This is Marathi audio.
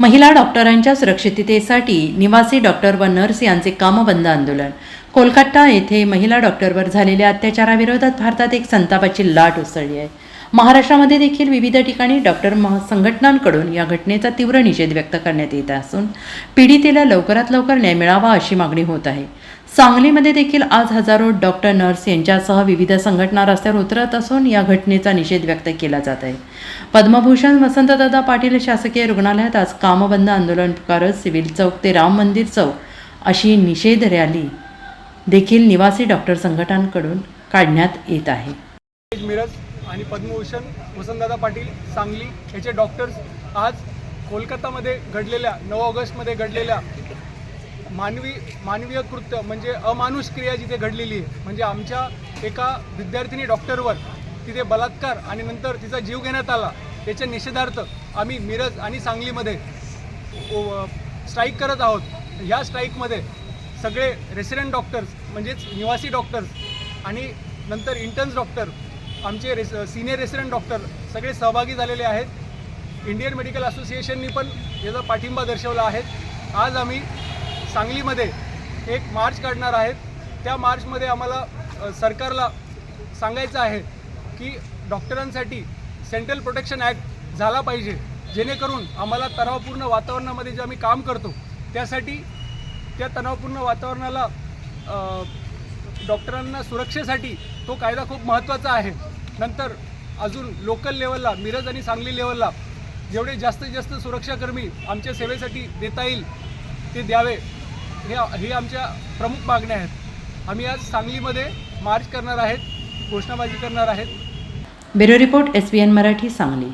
महिला डॉक्टरांच्या सुरक्षिततेसाठी निवासी डॉक्टर व नर्स यांचे कामबंद आंदोलन. कोलकाता येथे महिला डॉक्टरवर झालेल्या अत्याचाराविरोधात भारतात एक संतापाची लाट उसळली आहे. महाराष्ट्रामध्ये देखील विविध ठिकाणी डॉक्टर संघटनांकडून या घटनेचा तीव्र निषेध व्यक्त करण्यात येत असून पीडितेला लवकरात लवकर न्याय मिळावा अशी मागणी होत आहे. सांगलीमध्ये देखील आज हजारो डॉक्टर नर्स यांच्यासह विविध संघटना रस्त्यावर उतरत असून या घटनेचा निषेध व्यक्त केला जात आहे. पद्मभूषण वसंतदादा पाटील शासकीय रुग्णालयात आज कामबंद आंदोलन पुकारत सिव्हिल चौक ते राम मंदिर चौक अशी निषेध रॅली देखील निवासी डॉक्टर संघटनांकडून काढण्यात येत आहे. मिरज आणि पद्मभूषण वसंतदादा पाटील सांगली याचे डॉक्टर्स आज कोलकातामध्ये घडलेल्या नऊ ऑगस्टमध्ये घडलेल्या मानवी मानवीय कृत्य म्हणजे अमानुष क्रिया जिथे घडलेली आहे म्हणजे आमच्या एका विद्यार्थिनी डॉक्टरवर तिथे बलात्कार आणि नंतर तिचा जीव घेण्यात आला याच्या निषेधार्थ आम्ही मिरज आणि सांगलीमध्ये स्ट्राईक करत आहोत. या स्ट्राईकमध्ये सगळे रेसिडेंट डॉक्टर्स म्हणजेच निवासी डॉक्टर्स आणि नंतर इंटर्न्स डॉक्टर आमचे रेस सिनियर रेसिडेंट डॉक्टर सगळे सहभागी झालेले आहेत. इंडियन मेडिकल असोसिएशननी पण याचा पाठिंबा दर्शवला आहे. आज आम्ही सांगलीमध्ये एक मार्च काढणार आहेत. त्या मार्चमध्ये आम्हाला सरकारला सांगायचं आहे की डॉक्टरांसाठी सेंट्रल प्रोटेक्शन ॲक्ट झाला पाहिजे. जेणेकरून आम्हाला तणावपूर्ण वातावरणामध्ये जे आम्ही काम करतो त्यासाठी त्या तणावपूर्ण वातावरणाला डॉक्टरांना सुरक्षेसाठी तो कायदा खूप महत्त्वाचा आहे. नंतर अजून लोकल लेवलला मिरज आणि सांगली लेवलला जेवढे जास्तीत जास्त सुरक्षाकर्मी आमच्या सेवेसाठी देता येईल ते द्यावे. हे हे आमच्या प्रमुख मागण्या आहेत. आम्ही आज सांगलीमध्ये मार्च करणार आहेत घोषणाबाजी करणार आहेत. Bureau report S B N Marathi Sangli.